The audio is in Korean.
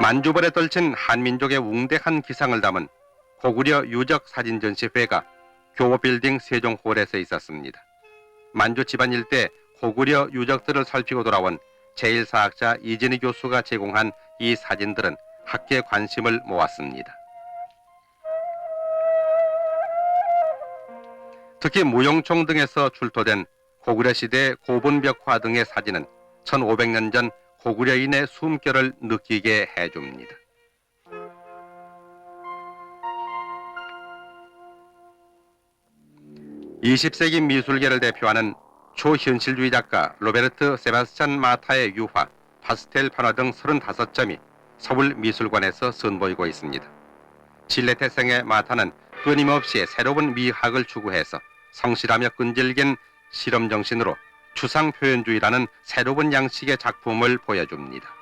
만주벌에 떨친 한민족의 웅대한 기상을 담은 고구려 유적 사진 전시회가 교보빌딩 세종홀에서 있었습니다. 만주 집안 일대 고구려 유적들을 살피고 돌아온 제1사학자 이진희 교수가 제공한 이 사진들은 학계의 관심을 모았습니다. 특히 무용총 등에서 출토된 고구려 시대 고분벽화 등의 사진은 1500년 전 고구려인의 숨결을 느끼게 해줍니다. 20세기 미술계를 대표하는 초현실주의 작가 로베르트 세바스찬 마타의 유화, 파스텔 판화 등 35점이 서울 미술관에서 선보이고 있습니다. 칠레 태생의 마타는 끊임없이 새로운 미학을 추구해서 성실하며 끈질긴 실험 정신으로 추상 표현주의라는 새로운 양식의 작품을 보여줍니다.